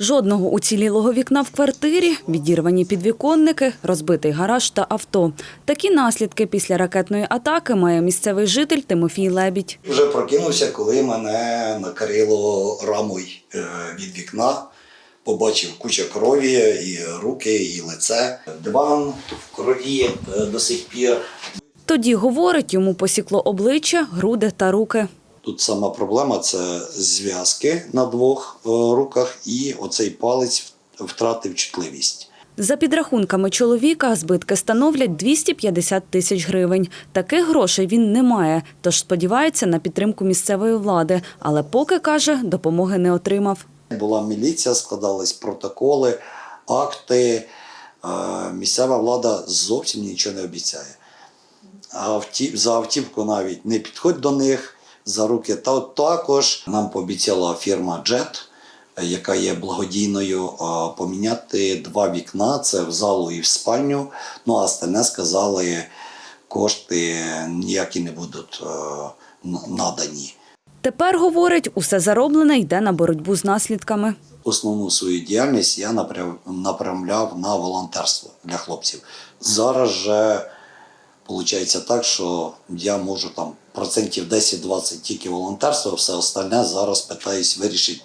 Жодного уцілілого вікна в квартирі, відірвані підвіконники, розбитий гараж та авто. Такі наслідки після ракетної атаки має місцевий житель Тимофій Лебідь. Вже прокинувся, коли мене накрило рамою е, від вікна. Побачив куча крові, і руки, і лице. Диван в крові е, до сих пір. Тоді, говорить, йому посікло обличчя, груди та руки. Тут сама проблема це зв'язки на двох е, руках, і оцей палець втратив чутливість. За підрахунками чоловіка, збитки становлять 250 тисяч гривень. Таких грошей він не має, тож сподівається на підтримку місцевої влади. Але поки, каже, допомоги не отримав. Була міліція, складались протоколи, акти. Е, Місцева влада зовсім нічого не обіцяє. За автівку навіть не підходь до них за руки. Та також нам пообіцяла фірма Jet, е, яка є благодійною, поміняти два вікна: це в залу і в спальню. Ну а остальне сказали, кошти ніякі не будуть надані. Тепер, говорить, усе зароблене йде на боротьбу з наслідками. основну свою діяльність я напрям- направляв на волонтерство для хлопців. Зараз же виходить так, що я можу там процентів 10-20 тільки волонтерства, все остальне зараз питаюсь вирішити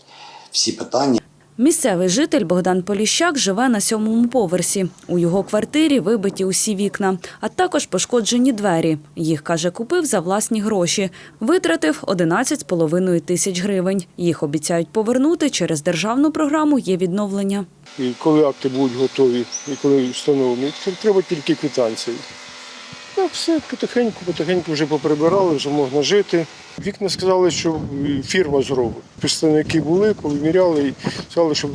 всі питання. Місцевий житель Богдан Поліщак живе на сьомому поверсі. У його квартирі вибиті усі вікна, а також пошкоджені двері. Їх, каже, купив за власні гроші. Витратив 11,5 тисяч гривень. Їх обіцяють повернути через державну програму «Є відновлення». І коли акти будуть готові, і коли встановлені, треба тільки квитанції. Так, все потихеньку, потихеньку вже поприбирали, вже можна жити. Вікна сказали, що фірма зробить. Представники були, повиміряли і сказали, що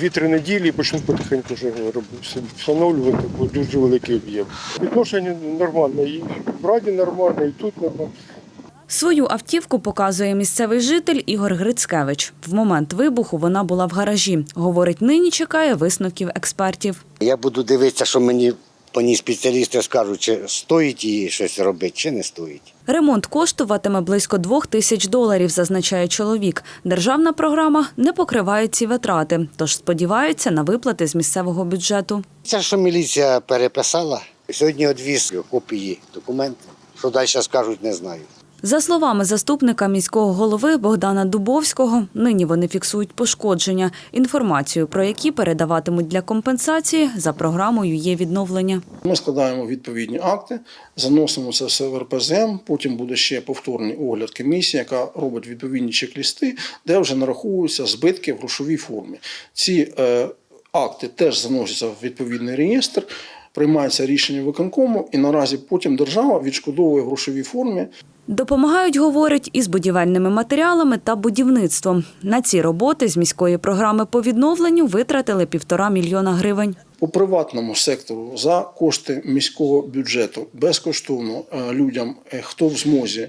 2-3 неділі почнуть потихеньку вже робити, встановлювати, бо дуже великий об'єм. Відношення нормальне, і в раді нормальне, і тут нормально. Свою автівку показує місцевий житель Ігор Грицькевич. В момент вибуху вона була в гаражі. Говорить, нині чекає висновків експертів. Я буду дивитися, що мені по ній спеціалісти скажуть, чи стоїть її щось робити, чи не стоїть. Ремонт коштуватиме близько двох тисяч доларів, зазначає чоловік. Державна програма не покриває ці витрати, тож сподіваються на виплати з місцевого бюджету. Це що міліція переписала. Сьогодні одвіз копії документів. Що далі скажуть, не знаю. За словами заступника міського голови Богдана Дубовського, нині вони фіксують пошкодження, інформацію про які передаватимуть для компенсації за програмою є відновлення. Ми складаємо відповідні акти, заносимо це все в РПЗМ. Потім буде ще повторний огляд комісії, яка робить відповідні чек-лісти, де вже нараховуються збитки в грошовій формі. Ці е, акти теж заносяться в відповідний реєстр. Приймається рішення виконкому, і наразі потім держава відшкодовує в грошовій формі Допомагають, говорять, із будівельними матеріалами та будівництвом. На ці роботи з міської програми по відновленню витратили півтора мільйона гривень. по приватному сектору за кошти міського бюджету безкоштовно е, людям, е, хто в змозі,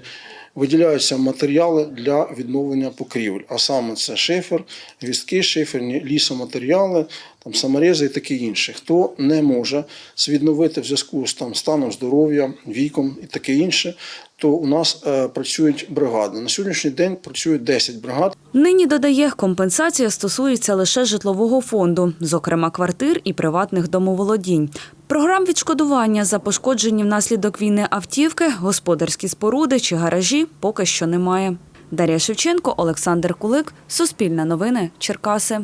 виділяються матеріали для відновлення покрівель. А саме це шифер, гвістки шиферні, лісоматеріали, там саморези і таке інше. Хто не може відновити в зв'язку з там станом здоров'я, віком і таке інше, то у нас е, працюють бригади. На сьогоднішній день працює 10 бригад. Нині додає, компенсація стосується лише житлового фонду, зокрема квартир і приватних домоволодінь. Програм відшкодування за пошкоджені внаслідок війни автівки, господарські споруди чи гаражі поки що немає. Дар'я Шевченко, Олександр Кулик, Суспільне новини, Черкаси.